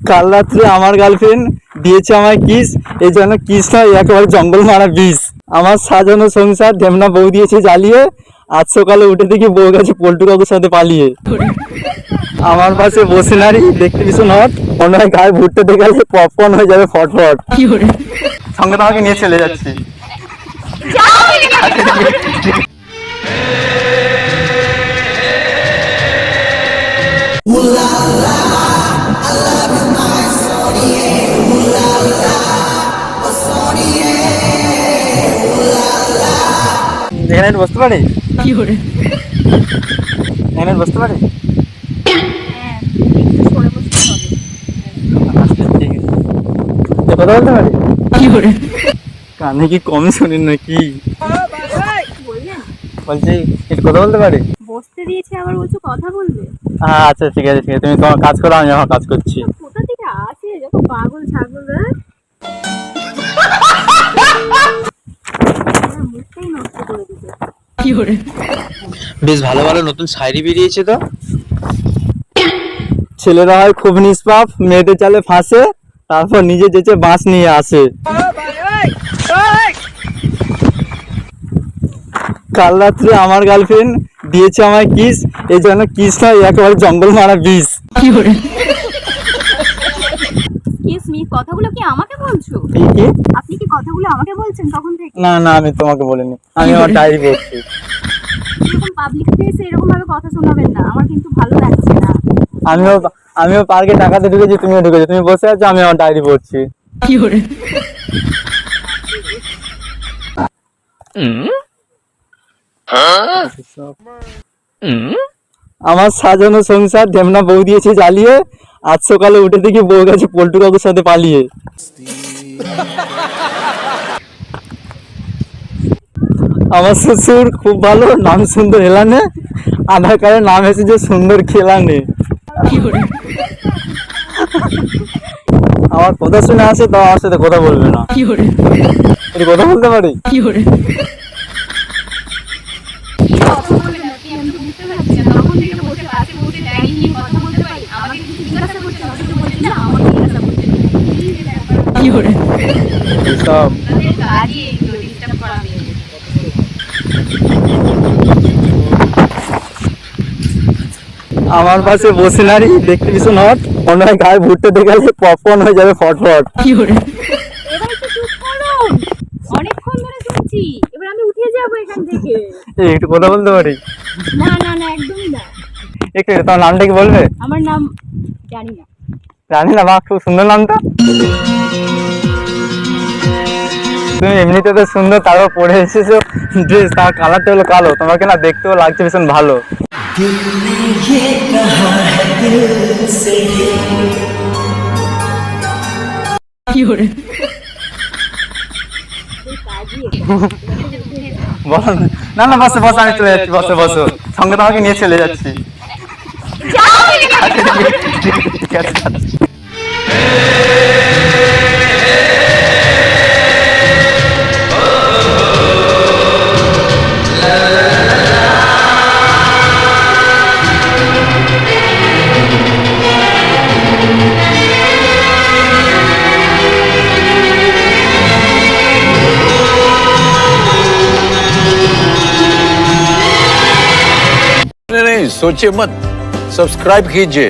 কাল রাত্রে আমার গার্লফ্রেন্ড দিয়েছে আমায় কিস এই জন্য কিস নয় একেবারে জঙ্গল মারা বিষ আমার সাজানো সংসার ঢেমনা বউ দিয়েছে জ্বালিয়ে, আজ সকালে উঠে দেখি বউ গেছে পল্টু কাকুর সাথে পালিয়ে। আমার পাশে বসে নারী, দেখতে ভীষণ হট হয় গায়ে ভুট্টে দেখে আসলে পপকর্ন হয়ে যাবে ফটফট। সঙ্গে তোমাকে নিয়ে চলে যাচ্ছি। এখানে একটু বসতে পারি? আচ্ছা, ঠিক আছে। তো কথা বলতে পারি কানে কি কম শুনেন নাকি? বলছি একটু কথা বলতে পারি? বসতে দিয়েছে আবার বলছো কথা বলবে। হ্যাঁ আচ্ছা ঠিক আছে ঠিক আছে। তুমি তোমার কাজ করো আমি আমার কাজ করছি। কোথা থেকে আসে? যত পাগল ছাগল রে করে বেশ ভালো ভালো নতুন শায়রি বেরিয়েছে তো। ছেলেরা হয় খুব নিষ্পাপ, মেয়েদের চালে ফাঁসে, তারপর নিজে যেচে বাঁশ নিয়ে আসে। কাল রাত্রে আমার গার্লফ্রেন্ড দিয়েছে আমায় কিস এই জন্য কিস নয়, একেবারে জঙ্গল মারা বিষ। কিস মি কথাগুলো কি আমাকে বলছো? কি কি? আপনি কি কথাগুলো আমাকে বলছেন তখন থেকে? না না আমি তোমাকে বলিনি। আমি আমার ডায়েরি পড়ছি এরকম পাবলিক প্লেসে এরকম ভাবে কথা শোনাবেন না আমার কিন্তু ভালো লাগছে না। আমিও আমিও পার্কে টাকাতে ঢুকেছি তুমিও ঢুকেছো। তুমি বসে আছো আমি আমার ডায়েরি পড়ছি। আমার সাজানো সংসার ঢেমনা বউ দিয়েছে জ্বালিয়ে আজ সকালে উঠে দেখি বউ গেছে পল্টু কাকুর সাথে পালিয়ে। আমার শ্বশুর খুব ভালো নাম সুন্দর হেলানে আধার কার্ডে নাম এসেছে সুন্দর খেলানে। আমার কথা শুনে আসে তো আমার সাথে কথা বলবে না। কথা বলতে পারি কথা বলবেন না কি আমি তো বুঝতে পারছি না তখন থেকে বসে পাশে বসে ডায়েরি নিয়ে কথা বলতে পারি আমাকে কিছু জিজ্ঞাসা করছে অথচ বলছেন না আমাকে জিজ্ঞাসা করছেন কি রে ব্যাপার? সব। আমার পাশে বসে নারী দেখতে ভীষণ হট। মনে হয় গায়ে ভুট্টে দেখে আসলে পপকর্ন হয়ে যাবে ফটফট। অনেকক্ষণ ধরে শুনছি। এবার আমি উঠে যাব এখান থেকে। একটু কথা বলতে পারি? না না না একদমই না। একটু তোমার নামটা কি বলবে? আমার নাম জানি না। জানি না বা খুব সুন্দর নামটা তুমি এমনিতে তো সুন্দর তারপর পরে এসেছ। ড্রেস তার কালারটা হলো কালো। তোমাকে না দেখতেও লাগছে ভীষণ ভালো। বলো। না। না না বসে বসে আমি চলে যাচ্ছি বসে বসো। সঙ্গে তোমাকে নিয়ে চলে যাচ্ছি। ঠিক আছে যাচ্ছি। नहीं नहीं सोचिए मत सब्सक्राइब कीजिए।